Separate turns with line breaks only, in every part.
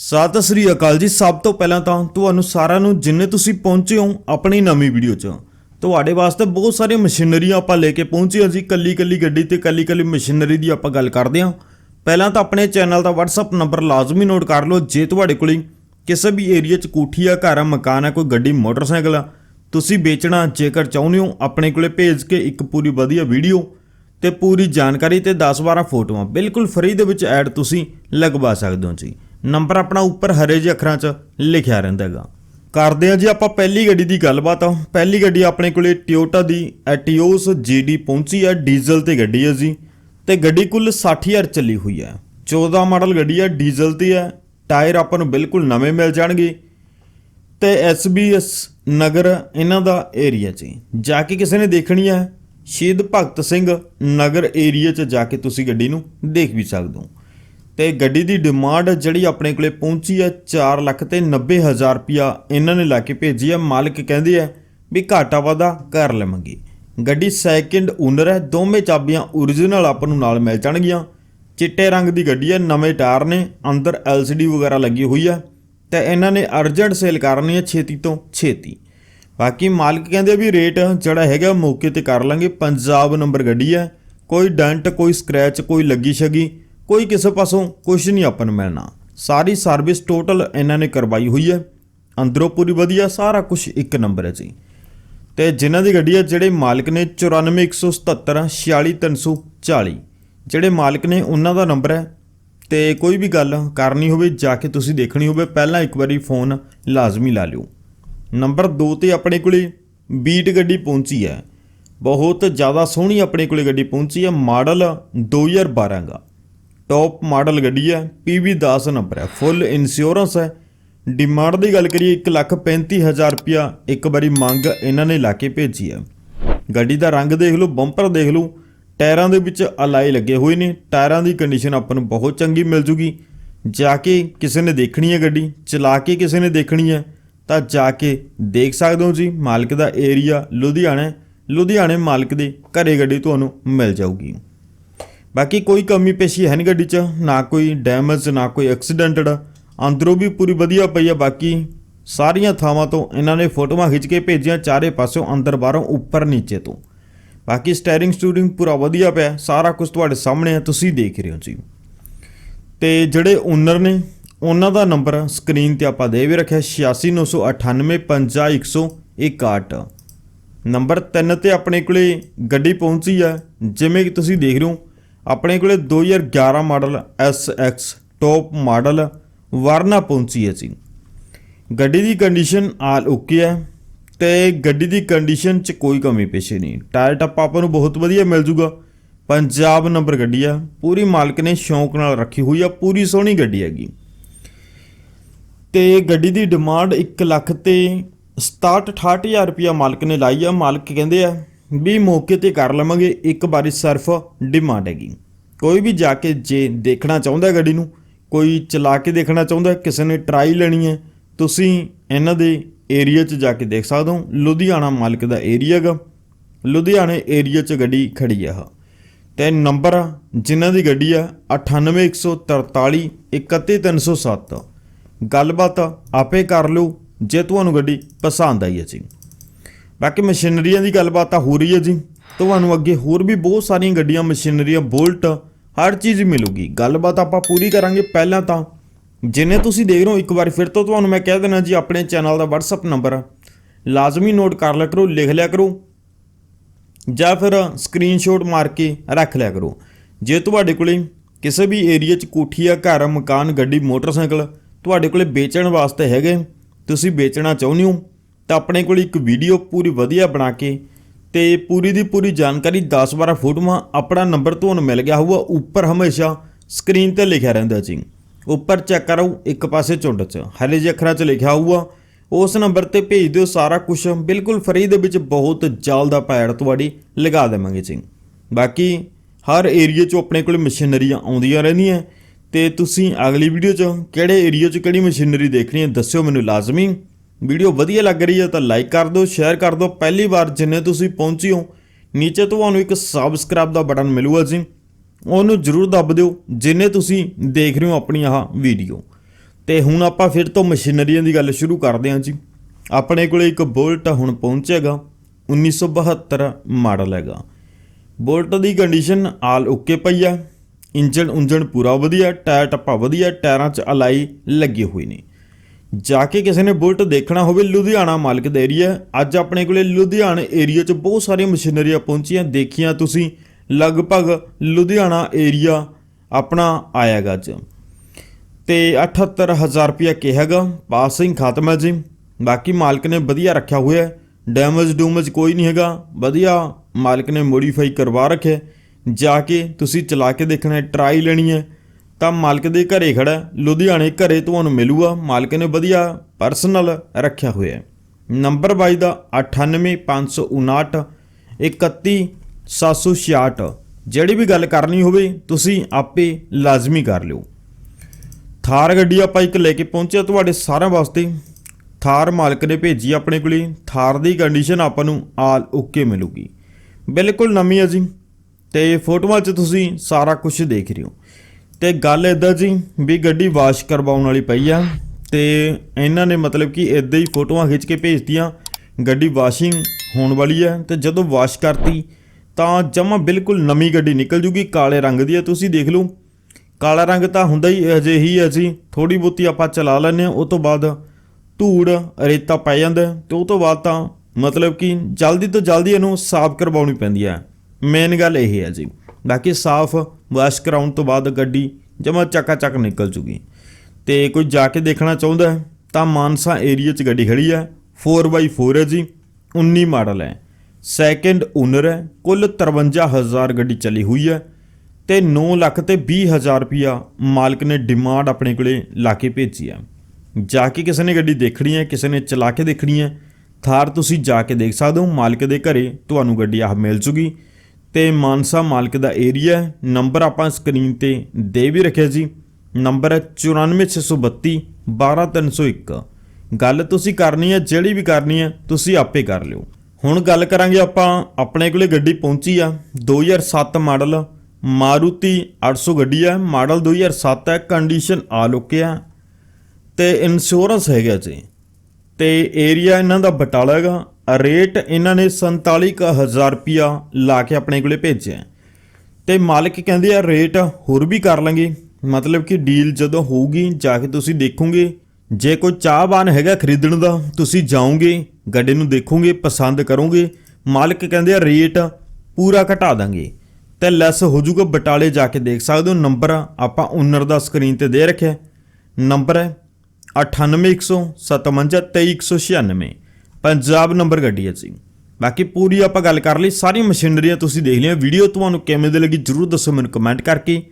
ਸਤਿ ਸ੍ਰੀ ਅਕਾਲ ਜੀ। ਸਭ ਤੋਂ ਪਹਿਲਾਂ ਤਾਂ ਤੁਹਾਨੂੰ ਸਾਰਿਆਂ ਨੂੰ ਜਿੰਨੇ ਤੁਸੀਂ ਪਹੁੰਚੇ ਹੋ ਆਪਣੀ ਨਵੀਂ ਵੀਡੀਓ 'ਚ, ਤੁਹਾਡੇ ਵਾਸਤੇ ਬਹੁਤ ਸਾਰੀਆਂ ਮਸ਼ੀਨਰੀਆਂ ਆਪਾਂ ਲੈ ਕੇ ਪਹੁੰਚੇ ਹਾਂ ਜੀ। ਕੱਲੀ ਕੱਲੀ ਗੱਡੀ ਤੇ ਕੱਲੀ ਕੱਲੀ ਮਸ਼ੀਨਰੀ ਦੀ ਆਪਾਂ ਗੱਲ ਕਰਦੇ ਹਾਂ। ਪਹਿਲਾਂ ਤਾਂ ਆਪਣੇ ਚੈਨਲ ਦਾ WhatsApp ਨੰਬਰ ਲਾਜ਼ਮੀ ਨੋਟ ਕਰ ਲਓ। ਜੇ ਤੁਹਾਡੇ ਕੋਲ ਕਿਸੇ ਵੀ ਏਰੀਆ 'ਚ ਕੋਠੀ ਆ, ਘਰ ਆ, ਮਕਾਨ ਆ, ਕੋਈ ਗੱਡੀ, ਮੋਟਰਸਾਈਕਲ ਆ, ਤੁਸੀਂ ਵੇਚਣਾ ਜੇਕਰ ਚਾਹੁੰਦੇ ਹੋ, ਆਪਣੇ ਕੋਲੇ ਭੇਜ ਕੇ ਇੱਕ ਪੂਰੀ ਵਧੀਆ ਵੀਡੀਓ ਤੇ ਪੂਰੀ ਜਾਣਕਾਰੀ ਤੇ 10-12 ਫੋਟੋਆਂ ਬਿਲਕੁਲ ਫ੍ਰੀ ਦੇ ਵਿੱਚ ਐਡ ਤੁਸੀਂ ਲਗਵਾ ਸਕਦੇ ਹੋ ਜੀ। ਨੰਬਰ ਆਪਣਾ ਉੱਪਰ ਹਰੇ ਜਿਹੇ ਅੱਖਰਾਂ 'ਚ ਲਿਖਿਆ ਰਹਿੰਦਾ ਹੈਗਾ। ਕਰਦੇ ਆ ਜੀ ਆਪਾਂ ਪਹਿਲੀ ਗੱਡੀ ਦੀ ਗੱਲਬਾਤ। ਆ ਪਹਿਲੀ ਗੱਡੀ ਆਪਣੇ ਕੋਲੇ ਟਿਓਟਾ ਦੀ ਐਟੀਓਸ ਜੀਡੀ ਪਹੁੰਚੀ ਆ ਡੀਜ਼ਲ ਤੇ ਗੱਡੀ ਹੈ ਜੀ। ਤੇ ਗੱਡੀ ਕੁੱਲ 60000 ਚੱਲੀ ਹੋਈ ਹੈ। 14 ਮਾਡਲ ਗੱਡੀ ਆ ਡੀਜ਼ਲ ਤੇ ਹੈ। ਟਾਇਰ ਆਪਾਂ ਨੂੰ ਬਿਲਕੁਲ ਨਵੇਂ ਮਿਲ ਜਾਣਗੇ। ਤੇ ਐਸਬੀਐਸ ਨਗਰ ਇਹਨਾਂ ਦਾ ਏਰੀਆ 'ਚ ਜਾ ਕੇ ਕਿਸੇ ਨੇ ਦੇਖਣੀ ਹੈ, ਸ਼ਹੀਦ ਭਗਤ ਸਿੰਘ ਨਗਰ ਏਰੀਆ 'ਚ ਜਾ ਕੇ ਤੁਸੀਂ ਗੱਡੀ ਨੂੰ ਦੇਖ ਵੀ ਸਕਦੇ ਹੋ। ਤੇ ਗੱਡੀ ਦੀ ਡਿਮਾਂਡ ਜਿਹੜੀ ਆਪਣੇ ਕੋਲੇ ਪਹੁੰਚੀ ਹੈ 4 ਲੱਖ ਤੇ 90 ਹਜ਼ਾਰ ਰੁਪਿਆ ਇਹਨਾਂ ਨੇ ਲਾ ਕੇ ਭੇਜੀ ਹੈ। ਮਾਲਕ ਕਹਿੰਦੇ ਆ ਵੀ ਘਾਟਾ ਵਾਦਾ ਕਰ ਲਵਾਂਗੇ। ਗੱਡੀ ਸੈਕਿੰਡ ਓਨਰ ਹੈ, ਦੋਵੇਂ ਚਾਬੀਆਂ origignal ਆਪਾਂ ਨੂੰ ਨਾਲ ਮਿਲ ਜਾਣਗੀਆਂ। ਚਿੱਟੇ ਰੰਗ ਦੀ ਗੱਡੀ ਹੈ, ਨਵੇਂ ਟਾਇਰ ਨੇ, ਅੰਦਰ LCD ਵਗੈਰਾ ਲੱਗੀ ਹੋਈ ਹੈ ਤੇ ਇਹਨਾਂ ਨੇ ਅਰਜੈਂਟ ਸੇਲ ਕਰਨੀ ਹੈ ਛੇਤੀ ਤੋਂ ਛੇਤੀ। ਬਾਕੀ ਮਾਲਕ ਕਹਿੰਦੇ ਵੀ ਰੇਟ ਜਿਹੜਾ ਹੈਗਾ ਮੌਕੇ ਤੇ ਕਰ ਲਾਂਗੇ। ਪੰਜਾਬ ਨੰਬਰ ਗੱਡੀ ਹੈ, ਕੋਈ ਡੈਂਟ ਕੋਈ ਸਕ੍ਰੈਚ ਕੋਈ ਲੱਗੀ ਛਗੀ ਕੋਈ ਕਿਸੇ ਪਾਸੋਂ ਕੁਝ ਨਹੀਂ ਆਪਾਂ ਨੂੰ ਮਿਲਣਾ। ਸਾਰੀ ਸਰਵਿਸ ਟੋਟਲ ਇਹਨਾਂ ਨੇ ਕਰਵਾਈ ਹੋਈ ਹੈ। ਅੰਦਰੋਂ ਪੂਰੀ ਵਧੀਆ, ਸਾਰਾ ਕੁਝ ਇੱਕ ਨੰਬਰ ਹੈ ਜੀ। ਤੇ ਜਿਨ੍ਹਾਂ ਦੀ ਗੱਡੀ ਹੈ, ਜਿਹੜੇ ਮਾਲਕ ਨੇ 9417 46340 ਜਿਹੜੇ ਮਾਲਕ ਨੇ ਉਹਨਾਂ ਦਾ ਨੰਬਰ ਹੈ। ਤੇ ਕੋਈ ਵੀ ਗੱਲ ਕਰਨੀ ਹੋਵੇ, ਜਾ ਕੇ ਤੁਸੀਂ ਦੇਖਣੀ ਹੋਵੇ, ਪਹਿਲਾਂ ਇੱਕ ਵਾਰੀ ਫੋਨ ਲਾਜ਼ਮੀ ਲਾ ਲਿਓ। ਨੰਬਰ 2 ਤੇ ਆਪਣੇ ਕੋਲੇ ਬੀਟ ਗੱਡੀ ਪਹੁੰਚੀ ਹੈ। ਬਹੁਤ ਜ਼ਿਆਦਾ ਸੋਹਣੀ ਆਪਣੇ ਕੋਲੇ ਗੱਡੀ ਪਹੁੰਚੀ ਹੈ, ਮਾਡਲ 2012 ਦਾ ਟੌਪ ਮਾਡਲ ਗੱਡੀ ਹੈ PV 10 ਨੰਬਰ ਹੈ ਫੁੱਲ ਇੰਸ਼ੋਰੈਂਸ ਹੈ। ਡਿਮਾਂਡ ਦੀ ਗੱਲ ਕਰੀਏ 135000 ਰੁਪਿਆ ਇੱਕ ਵਾਰੀ ਮੰਗ ਇਹਨਾਂ ਨੇ ਲਾ ਕੇ ਭੇਜੀ ਹੈ। ਗੱਡੀ ਦਾ ਰੰਗ ਦੇਖ ਲਓ ਬੰਪਰ ਦੇਖ ਲਓ, ਟਾਇਰਾਂ ਦੇ ਵਿੱਚ ਅਲਾਈ ਲੱਗੇ ਹੋਏ ਨੇ, ਟਾਇਰਾਂ ਦੀ ਕੰਡੀਸ਼ਨ ਆਪਾਂ ਨੂੰ ਬਹੁਤ ਚੰਗੀ ਮਿਲ ਜੂਗੀ। ਜਾ ਕੇ ਕਿਸੇ ਨੇ ਦੇਖਣੀ ਹੈ ਗੱਡੀ, ਚਲਾ ਕੇ ਕਿਸੇ ਨੇ ਦੇਖਣੀ ਹੈ, ਤਾਂ ਜਾ ਕੇ ਦੇਖ ਸਕਦੇ ਹੋ ਜੀ, ਮਾਲਕ ਦਾ ਏਰੀਆ ਲੁਧਿਆਣਾ ਲੁਧਿਆਣੇ ਮਾਲਕ ਦੇ ਘਰੇ ਗੱਡੀ ਤੁਹਾਨੂੰ ਮਿਲ ਜਾਊਗੀ। ਬਾਕੀ ਕੋਈ ਕਮੀ ਪੇਸ਼ੀ ਹੈ ਨਹੀਂ ਗੱਡੀ 'ਚ, ਨਾ ਕੋਈ ਡੈਮੇਜ ਨਾ ਕੋਈ ਐਕਸੀਡੈਂਟਡ ਅੰਦਰੋਂ ਵੀ ਪੂਰੀ ਵਧੀਆ ਪਈ ਆ, ਬਾਕੀ ਸਾਰੀਆਂ ਥਾਵਾਂ ਤੋਂ ਇਹਨਾਂ ਨੇ ਫੋਟੋਆਂ ਖਿੱਚ ਕੇ ਭੇਜੀਆਂ, ਚਾਰੇ ਪਾਸਿਓਂ ਅੰਦਰ ਬਾਹਰੋਂ ਉੱਪਰ ਨੀਚੇ ਤੋਂ। ਬਾਕੀ ਸਟੀਅਰਿੰਗ ਸਟੂਰਿੰਗ ਪੂਰਾ ਵਧੀਆ ਪਿਆ, ਸਾਰਾ ਕੁਝ ਤੁਹਾਡੇ ਸਾਹਮਣੇ ਹੈ ਤੁਸੀਂ ਦੇਖ ਰਹੇ ਹੋ ਜੀ। ਤੇ ਜਿਹੜੇ ਓਨਰ ਨੇ, ਉਹਨਾਂ ਦਾ ਨੰਬਰ ਸਕਰੀਨ ਤੇ ਆਪਾਂ ਦੇ ਵੀ ਰੱਖਿਆ 8698550161 ਨੰਬਰ 3 ਤੇ ਆਪਣੇ ਕੋਲੇ ਗੱਡੀ ਪਹੁੰਚੀ ਆ, ਜਿਵੇਂ ਕਿ ਤੁਸੀਂ ਦੇਖ ਰਹੇ ਹੋ ਆਪਣੇ ਕੋਲੇ 2011 model SX top model Verna ਪਹੁੰਚੀ ਹੈ ਜੀ। ਗੱਡੀ ਦੀ ਕੰਡੀਸ਼ਨ ਆਲ ਓਕੇ ਹੈ ਤੇ ਗੱਡੀ ਦੀ ਕੰਡੀਸ਼ਨ 'ਚ ਕੋਈ ਕਮੀ ਪੇਸ਼ੀ ਨਹੀਂ। ਟਾਇਰ ਟੱਪ ਆਪਾਂ ਨੂੰ ਬਹੁਤ ਵਧੀਆ ਮਿਲ ਜੂਗਾ। ਪੰਜਾਬ ਨੰਬਰ ਗੱਡੀ ਆ ਪੂਰੀ ਮਾਲਕ ਨੇ ਸ਼ੌਂਕ ਨਾਲ ਰੱਖੀ ਹੋਈ ਆ ਪੂਰੀ ਸੋਹਣੀ ਗੱਡੀ ਹੈਗੀ। ਤੇ ਗੱਡੀ ਦੀ ਡਿਮਾਂਡ 1 ਲੱਖ ਤੇ 67 68000 ਰੁਪਇਆ ਮਾਲਕ ਨੇ ਲਾਈ ਆ ਮਾਲਕ ਕਹਿੰਦੇ ਆ ਵੀ ਮੌਕੇ ਤੇ ਕਰ ਲਵਾਂਗੇ, ਇੱਕ ਵਾਰੀ ਸਿਰਫ ਡਿਮਾਂਡ ਹੈਗੀ। ਕੋਈ ਵੀ ਜਾ ਕੇ ਜੇ ਦੇਖਣਾ ਚਾਹੁੰਦਾ ਗੱਡੀ ਨੂੰ, ਕੋਈ ਚਲਾ ਕੇ ਦੇਖਣਾ ਚਾਹੁੰਦਾ ਕਿਸੇ ਨੇ ਟਰਾਈ ਲੈਣੀ ਹੈ, ਤੁਸੀਂ ਇਹਨਾਂ ਦੇ ਏਰੀਆ 'ਚ ਜਾ ਕੇ ਦੇਖ ਸਕਦੇ ਹੋ। ਲੁਧਿਆਣਾ ਮਾਲਕ ਦਾ ਏਰੀਆ ਹੈਗਾ। ਲੁਧਿਆਣੇ ਏਰੀਆ 'ਚ ਗੱਡੀ ਖੜੀ ਆ ਆਹ। ਤੇ ਨੰਬਰ ਜਿਨ੍ਹਾਂ ਦੀ ਗੱਡੀ ਆ 98143 31307 ਗੱਲਬਾਤ ਆਪੇ ਕਰ ਲਓ, ਜੇ ਤੁਹਾਨੂੰ ਗੱਡੀ ਪਸੰਦ ਆਈ ਹੈ ਜੀ। ਬਾਕੀ ਮਸ਼ੀਨਰੀਆਂ ਦੀ ਗੱਲਬਾਤ ਤਾਂ ਹੋ ਰਹੀ ਹੈ ਜੀ। ਤੁਹਾਨੂੰ ਅੱਗੇ ਹੋਰ ਵੀ ਬਹੁਤ ਸਾਰੀਆਂ ਗੱਡੀਆਂ, ਮਸ਼ੀਨਰੀਆਂ, ਬੋਲਟ, ਹਰ ਚੀਜ਼ ਮਿਲੂਗੀ। ਗੱਲਬਾਤ ਆਪਾਂ ਪੂਰੀ ਕਰਾਂਗੇ ਪਹਿਲਾਂ ਤਾਂ। ਜਿੰਨੇ ਤੁਸੀਂ ਦੇਖ ਰਹੇ ਹੋ, ਇੱਕ ਵਾਰ ਫਿਰ ਤੋਂ ਤੁਹਾਨੂੰ ਮੈਂ ਕਹਿ ਦੇਣਾ ਜੀ, ਆਪਣੇ ਚੈਨਲ ਦਾ WhatsApp ਨੰਬਰ ਲਾਜ਼ਮੀ ਨੋਟ ਕਰ ਲਿਆ ਕਰੋ, ਲਿਖ ਲਿਆ ਕਰੋ। ਜਾਂ ਫਿਰ ਸਕਰੀਨਸ਼ਾਟ ਮਾਰ ਕੇ ਰੱਖ ਲਿਆ ਕਰੋ। ਜੇ ਤੁਹਾਡੇ ਕੋਲੇ ਕਿਸੇ ਵੀ ਏਰੀਆ 'ਚ ਕੋਠੀ ਆ ਘਰ, ਮਕਾਨ, ਗੱਡੀ, ਮੋਟਰਸਾਈਕਲ ਤੁਹਾਡੇ ਕੋਲੇ ਵੇਚਣ ਵਾਸਤੇ ਹੈਗੇ, ਤੁਸੀਂ ਵੇਚਣਾ ਚਾਹੁੰਦੇ ਹੋ ਤਾਂ ਆਪਣੇ ਕੋਲ ਇੱਕ ਵੀਡੀਓ ਪੂਰੀ ਵਧੀਆ ਬਣਾ ਕੇ ਤੇ ਪੂਰੀ ਦੀ ਪੂਰੀ ਜਾਣਕਾਰੀ 10-12 ਫੋਟੋਆਂ ਆਪਣਾ ਨੰਬਰ ਤੁਹਾਨੂੰ ਮਿਲ ਗਿਆ ਹੋਊਗਾ। ਉੱਪਰ ਹਮੇਸ਼ਾ ਸਕਰੀਨ ਤੇ ਲਿਖਿਆ ਰਹਿੰਦਾ ਜੀ। ਉੱਪਰ ਚੈੱਕ ਕਰੋ, ਇੱਕ ਪਾਸੇ ਝੁੰਡ 'ਚ। ਹਰੇ ਜਿਹੇ ਅੱਖਰਾਂ 'ਚ ਲਿਖਿਆ ਹੋਊਗਾ। ਉਸ ਨੰਬਰ ਤੇ ਭੇਜ ਦਿਓ ਸਾਰਾ ਕੁਝ ਬਿਲਕੁਲ ਫਰੀ ਦੇ ਵਿੱਚ ਬਹੁਤ ਜਲਦ ਪੈੜ ਤੁਹਾਡੀ ਲਗਾ ਦੇਵਾਂਗੇ ਜੀ। ਬਾਕੀ ਹਰ ਏਰੀਆ 'ਚੋਂ ਆਪਣੇ ਕੋਲ ਮਸ਼ੀਨਰੀਆਂ ਆਉਂਦੀਆਂ ਰਹਿੰਦੀਆਂ। ਤੇ ਤੁਸੀਂ ਅਗਲੀ ਵੀਡੀਓ 'ਚ ਕਿਹੜੇ ਏਰੀਆ 'ਚ ਕਿਹੜੀ ਮਸ਼ੀਨਰੀ ਦੇਖਣੀ ਹੈ ਦੱਸਿਓ ਮੈਨੂੰ ਲਾਜ਼ਮੀ। ਵੀਡੀਓ ਵਧੀਆ ਲੱਗ ਰਹੀ ਹੈ ਤਾਂ ਲਾਈਕ ਕਰ ਦਿਓ ਸ਼ੇਅਰ ਕਰ ਦਿਓ। ਪਹਿਲੀ ਵਾਰ ਜਿੰਨੇ ਤੁਸੀਂ ਪਹੁੰਚੇ ਹੋ, ਨੀਚੇ ਤੁਹਾਨੂੰ ਇੱਕ ਸਬਸਕ੍ਰਾਈਬ ਦਾ ਬਟਨ ਮਿਲੂਗਾ ਜੀ। ਉਹਨੂੰ ਜਰੂਰ ਦੱਬ ਦਿਓ, ਜਿੰਨੇ ਤੁਸੀਂ ਦੇਖ ਰਹੇ ਹੋ ਆਪਣੀ ਆਹ ਵੀਡੀਓ ਤੇ ਹੁਣ ਆਪਾਂ ਫਿਰ ਤੋਂ ਮਸ਼ੀਨਰੀਆਂ ਦੀ ਗੱਲ ਸ਼ੁਰੂ ਕਰਦੇ ਹਾਂ ਜੀ। ਆਪਣੇ ਕੋਲੇ ਇੱਕ ਬੋਲਟ ਹੁਣ ਪਹੁੰਚੇਗਾ 1972 ਮਾਡਲ ਹੈਗਾ। ਬੋਲਟ ਦੀ ਕੰਡੀਸ਼ਨ ਆਲ ਓਕੇ ਪਈ ਆ। ਇੰਜਨ ਉਂਜਨ ਪੂਰਾ ਵਧੀਆ ਟਾਇਰ ਟੱਪਾ ਵਧੀਆ, ਟਾਇਰਾਂ 'ਚ ਅਲਾਈ ਲੱਗੇ ਹੋਏ ਨੇ। ਜਾ ਕੇ ਕਿਸੇ ਨੇ ਬੁਲਟ ਦੇਖਣਾ ਹੋਵੇ ਲੁਧਿਆਣਾ ਮਾਲਕ ਦਾ ਏਰੀਆ ਅੱਜ ਆਪਣੇ ਕੋਲੇ ਲੁਧਿਆਣਾ ਏਰੀਆ 'ਚ ਬਹੁਤ ਸਾਰੀਆਂ ਮਸ਼ੀਨਰੀਆਂ ਪਹੁੰਚੀਆਂ, ਦੇਖੀਆਂ ਤੁਸੀਂ, ਲਗਭਗ ਲੁਧਿਆਣਾ ਏਰੀਆ ਆਪਣਾ ਆਇਆਗਾ ਅੱਜ ਤੇ 78000 ਰੁਪਇਆ ਕਿਹਾਗਾ, ਪਾਸਿੰਗ ਖਤਮ ਹੈ ਜੀ। ਬਾਕੀ ਮਾਲਕ ਨੇ ਵਧੀਆ ਰੱਖਿਆ ਹੋਇਆ ਹੈ, ਡੈਮੇਜ ਡੂਮੇਜ ਕੋਈ ਨਹੀਂ ਹੈਗਾ, ਵਧੀਆ ਮਾਲਕ ਨੇ ਮੋਡੀਫਾਈ ਕਰਵਾ ਰੱਖਿਆ ਜਾ ਕੇ ਤੁਸੀਂ ਚਲਾ ਕੇ ਦੇਖਣਾ ਹੈ, ਟਰਾਈ ਲੈਣੀ ਹੈ। ਤਾਂ ਮਾਲਕ ਦੇ ਘਰੇ ਖੜਾ ਲੁਧਿਆਣੇ ਘਰੇ ਤੁਹਾਨੂੰ ਮਿਲੂਗਾ। ਮਾਲਕ ਨੇ ਵਧੀਆ ਪਰਸਨਲ ਰੱਖਿਆ ਹੋਇਆ ਹੈ। ਨੰਬਰ ਬਾਈ ਦਾ 98559 31766 ਜਿਹੜੀ ਵੀ ਗੱਲ ਕਰਨੀ ਹੋਵੇ, ਤੁਸੀਂ ਆਪੇ ਲਾਜ਼ਮੀ ਕਰ ਲਿਓ। ਥਾਰ ਗੱਡੀ ਆਪਾਂ ਇੱਕ ਲੈ ਕੇ ਪਹੁੰਚਿਆ ਤੁਹਾਡੇ ਸਾਰਿਆਂ ਵਾਸਤੇ। ਥਾਰ ਮਾਲਕ ਨੇ ਭੇਜੀ ਆਪਣੇ ਕੋਲੇ। ਥਾਰ ਦੀ ਕੰਡੀਸ਼ਨ ਆਪਾਂ ਨੂੰ ਆਲ ਓਕੇ ਮਿਲੂਗੀ। ਬਿਲਕੁਲ ਨਵੀਂ ਹੈ ਜੀ। ਤੇ ਫੋਟੋਆਂ 'ਚ ਤੁਸੀਂ ਸਾਰਾ ਕੁਝ ਦੇਖ ਰਹੇ ਹੋ। ਤੇ ਗੱਲ ਇਦਾਂ ਜੀ ਵੀ ਗੱਡੀ ਵਾਸ਼ ਕਰਵਾਉਣ ਵਾਲੀ ਪਈ ਆ ਤੇ ਇਹਨਾਂ ਨੇ ਮਤਲਬ ਕਿ ਇਦਾਂ ਹੀ ਫੋਟੋਆਂ ਖਿੱਚ ਕੇ ਭੇਜਤੀਆਂ, ਗੱਡੀ ਵਾਸ਼ਿੰਗ ਹੋਣ ਵਾਲੀ ਹੈ ਤੇ ਜਦੋਂ ਵਾਸ਼ ਕਰਤੀ ਤਾਂ ਜਮਾ ਬਿਲਕੁਲ ਨਵੀਂ ਗੱਡੀ ਨਿਕਲ ਜੂਗੀ ਕਾਲੇ ਰੰਗ ਦੀ ਹੈ ਤੁਸੀਂ ਦੇਖ ਲਓ, ਕਾਲਾ ਰੰਗ ਤਾਂ ਹੁੰਦਾ ਹੀ ਅਜੇ ਹੀ ਹੈ ਜੀ। ਥੋੜੀ ਬਹੁਤੀ ਆਪਾਂ ਚਲਾ ਲੈਂਦੇ ਹਾਂ, ਉਹ ਤੋਂ ਬਾਅਦ ਧੂੜ, ਰੇਤਾ ਪੈ ਜਾਂਦਾ ਹੈ ਤੇ ਉਹ ਤੋਂ ਬਾਅਦ ਤਾਂ ਮਤਲਬ ਕਿ ਜਲਦੀ ਤੋਂ ਜਲਦੀ ਇਹਨੂੰ ਸਾਫ਼ ਕਰਵਾਉਣੀ ਪੈਂਦੀ ਹੈ ਮੇਨ ਗੱਲ ਇਹ ਹੈ ਜੀ। ਬਾਕੀ ਸਾਫ਼ ਵਾਸ਼ ਕਰਾਉਣ ਤੋਂ ਬਾਅਦ ਗੱਡੀ ਜਮਾ ਚੱਕਾ ਚੱਕ ਨਿਕਲ ਜੂਗੀ ਤੇ ਕੋਈ ਜਾ ਕੇ ਦੇਖਣਾ ਚਾਹੁੰਦਾ ਹੈ ਤਾਂ ਮਾਨਸਾ ਏਰੀਆ 'ਚ ਗੱਡੀ ਖੜੀ ਹੈ। 4x4 ਹੈ ਜੀ 19 ਮਾਡਲ ਹੈ। ਸੈਕੰਡ ਓਨਰ ਹੈ, ਕੁੱਲ 53000 ਗੱਡੀ ਚੱਲੀ ਹੋਈ ਹੈ ਤੇ 9 ਲੱਖ ਤੇ 20 ਹਜ਼ਾਰ ਰੁਪਿਆ ਮਾਲਕ ਨੇ ਡਿਮਾਂਡ ਆਪਣੇ ਕੋਲੇ ਲਾ ਕੇ ਭੇਜੀ ਹੈ। ਜਾ ਕੇ ਕਿਸੇ ਨੇ ਗੱਡੀ ਦੇਖਣੀ ਹੈ, ਕਿਸੇ ਨੇ ਚਲਾ ਕੇ ਦੇਖਣੀ ਹੈ, ਥਾਰ ਤੁਸੀਂ ਜਾ ਕੇ ਦੇਖ ਸਕਦੇ ਹੋ, ਮਾਲਕ ਦੇ ਘਰੇ ਤੁਹਾਨੂੰ ਗੱਡੀ ਆਹ ਮਿਲ ਜੂਗੀ ਤੇ ਮਾਨਸਾ ਮਾਲਕ ਦਾ ਏਰੀਆ ਹੈ। ਨੰਬਰ ਆਪਾਂ ਸਕਰੀਨ ਤੇ ਦੇ ਵੀ ਰੱਖਿਆ ਜੀ ਨੰਬਰ ਹੈ 94632 12301 ਗੱਲ ਤੁਸੀਂ ਕਰਨੀ ਹੈ, ਜਿਹੜੀ ਵੀ ਕਰਨੀ ਹੈ, ਤੁਸੀਂ ਆਪੇ ਕਰ ਲਿਓ। ਹੁਣ ਗੱਲ ਕਰਾਂਗੇ ਆਪਾਂ, ਆਪਣੇ ਕੋਲੇ ਗੱਡੀ ਪਹੁੰਚੀ ਆ। 2007 ਮਾਡਲ, ਮਾਰੂਤੀ 800 ਗੱਡੀ ਆ। ਮਾਡਲ 2007 ਹੈ ਕੰਡੀਸ਼ਨ ਆ। ਲੁਕਿਆ ਤੇ ਇੰਸ਼ੋਰੈਂਸ ਹੈਗਾ ਜੀ। ਤੇ ਏਰੀਆ ਇਹਨਾਂ ਦਾ ਬਟਾਲਾ ਹੈਗਾ। ਰੇਟ ਇਹਨਾਂ ਨੇ 47000 ਰੁਪਿਆ ਲਾ ਕੇ ਆਪਣੇ ਕੋਲੇ ਭੇਜਿਆ ਤੇ ਮਾਲਕ ਕਹਿੰਦੇ ਆ, ਰੇਟ ਹੋਰ ਵੀ ਕਰ ਲਾਂਗੇ। ਮਤਲਬ ਕਿ ਡੀਲ ਜਦੋਂ ਹੋਊਗੀ, ਜਾ ਕੇ ਤੁਸੀਂ ਦੇਖੋਗੇ। ਜੇ ਕੋਈ ਚਾਹਵਾਨ ਹੈਗਾ ਖਰੀਦਣ ਦਾ, ਤੁਸੀਂ ਜਾਓਗੇ, ਗੱਡੇ ਨੂੰ ਦੇਖੋਗੇ, ਪਸੰਦ ਕਰੋਗੇ। ਮਾਲਕ ਕਹਿੰਦੇ ਆ, ਰੇਟ ਪੂਰਾ ਘਟਾ ਦਾਂਗੇ। ਤੇ ਲੈਸ ਹੋ ਜਾਊਗਾ, ਬਟਾਲੇ ਜਾ ਕੇ ਦੇਖ ਸਕਦੇ ਹੋ, ਨੰਬਰ ਆਪਾਂ ਓਨਰ ਦਾ ਸਕਰੀਨ ਤੇ ਦੇ ਰੱਖਿਆ। ਨੰਬਰ ਹੈ 9815572396 ਪੰਜਾਬ ਨੰਬਰ ਗੱਡੀ ਹੈ ਜੀ। ਬਾਕੀ ਪੂਰੀ ਆਪਾਂ ਗੱਲ ਕਰ ਲਈ, ਸਾਰੀ ਮਸ਼ੀਨਰੀਆਂ ਤੁਸੀਂ ਦੇਖ ਲਿਆ ਵੀਡੀਓ ਤੁਹਾਨੂੰ ਕਿਵੇਂ ਦੀ ਲੱਗੀ ਜਰੂਰ ਦੱਸੋ ਮੈਨੂੰ ਕਮੈਂਟ ਕਰਕੇ।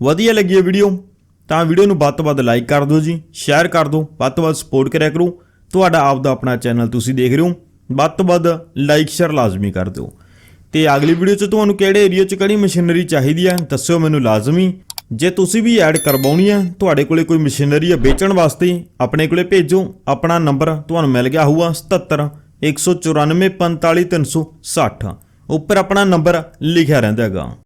ਵਧੀਆ ਲੱਗੀ ਹੈ ਵੀਡੀਓ, ਤਾਂ ਵੀਡੀਓ ਨੂੰ ਵੱਧ ਤੋਂ ਵੱਧ ਲਾਈਕ ਕਰ ਦਿਓ ਜੀ ਸ਼ੇਅਰ ਕਰ ਦਿਓ, ਵੱਧ ਤੋਂ ਵੱਧ ਸਪੋਰਟ ਕਰਿਆ ਕਰੋ। ਤੁਹਾਡਾ ਆਪ ਦਾ ਆਪਣਾ ਚੈਨਲ ਤੁਸੀਂ ਦੇਖ ਰਹੇ ਹੋ, ਵੱਧ ਤੋਂ ਵੱਧ ਲਾਈਕ ਸ਼ੇਅਰ ਲਾਜ਼ਮੀ ਕਰ ਦਿਓ। ਤੇ ਅਗਲੀ ਵੀਡੀਓ 'ਚ ਤੁਹਾਨੂੰ ਕਿਹੜੇ ਏਰੀਆ 'ਚ ਕਿਹੜੀ ਮਸ਼ੀਨਰੀ ਚਾਹੀਦੀ ਹੈ, ਦੱਸਿਓ ਮੈਨੂੰ ਲਾਜ਼ਮੀ। ਜੇ ਤੁਸੀਂ ਵੀ ਐਡ ਕਰਵਾਉਣੀ ਹੈ ਤੁਹਾਡੇ ਕੋਲੇ ਕੋਈ ਮਸ਼ੀਨਰੀ ਹੈ ਵੇਚਣ ਵਾਸਤੇ, ਆਪਣੇ ਕੋਲੇ ਭੇਜੋ। ਆਪਣਾ ਨੰਬਰ ਤੁਹਾਨੂੰ ਮਿਲ ਗਿਆ ਹੋਊਗਾ 77 194 45 360 ਉੱਪਰ ਆਪਣਾ ਨੰਬਰ ਲਿਖਿਆ ਰਹਿੰਦਾ ਹੈਗਾ।